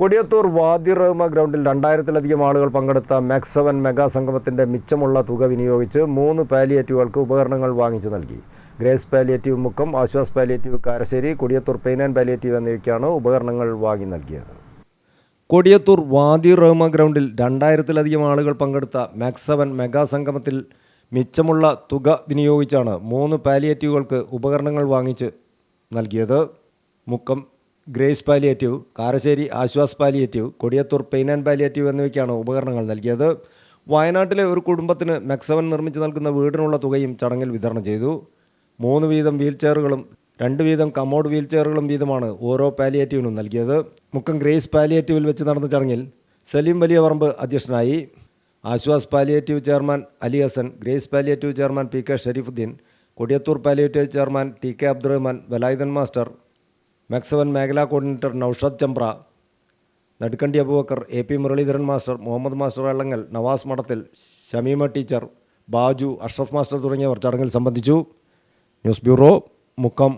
കൊടിയത്തൂർ വാദി റഹ്മ ഗ്രൗണ്ടിൽ രണ്ടായിരത്തിലധികം ആളുകൾ പങ്കെടുത്ത മെക്സവൻ സെവൻ മെഗാ സംഗമത്തിന്റെ മിച്ചമുള്ള തുക വിനിയോഗിച്ച് മൂന്ന് പാലിയേറ്റീവുകൾക്ക് ഉപകരണങ്ങൾ വാങ്ങിച്ചു നൽകി. Grace palliative Mukkam Aashwas palliative Karassery Kodiyathur pain and palliative എന്നിവയ്ക്കാണ് ഉപകരണങ്ങൾ വാങ്ങി നൽകിയത്. കൊടിയത്തൂർ വാദി റഹ്മ ഗ്രൗണ്ടിൽ രണ്ടായിരത്തിലധികം ആളുകൾ പങ്കെടുത്ത മെക്സവൻ സെവൻ മെഗാ സംഗമത്തിൽ മിച്ചമുള്ള തുക വിനിയോഗിച്ചാണ് മൂന്ന് പാലിയേറ്റീവുകൾക്ക് ഉപകരണങ്ങൾ വാങ്ങിച്ച് നൽകിയത്. Mukkam grace palliative Karassery Aashwas palliative Kodiyathur pain and palliative എന്നിവയ്ക്കാണ് ഉപകരണങ്ങൾ നൽകിയത്. വയനാട്ടിലെ ഒരു കുടുംബത്തിന് മെക്സവൻ നിർമ്മിച്ച് നൽകുന്ന വീടിനുള്ള തുകയും ചടങ്ങിൽ വിതരണം ചെയ്തു. മൂന്ന് വീതം വീൽ ചെയറുകളും രണ്ട് വീതം കമോഡ് വീൽ ചെയറുകളും വീതമാണ് ഓരോ പാലിയേറ്റീവിനും നൽകിയത്. മുക്കം ഗ്രേസ് പാലിയേറ്റീവിൽ വെച്ച് നടന്ന ചടങ്ങിൽ സലീം വലിയ പറമ്പ് അധ്യക്ഷനായി Aashwas palliative chairman Ali Hasan grace palliative chairman P K Shareefuddin Kodiyathur palliative chairman T K Abdurahman Velayudhan master മാക്സവൻ മേഖലാ coordinator Noushad Chembra Nadukkandi Abubakar A P Muraleedharan master Muhammad master Vellangal Navas Madathil Shameema teacher Baju Ashraf master തുടങ്ങിയവർ ചടങ്ങിൽ സംബന്ധിച്ചു. News bureau Mukkam.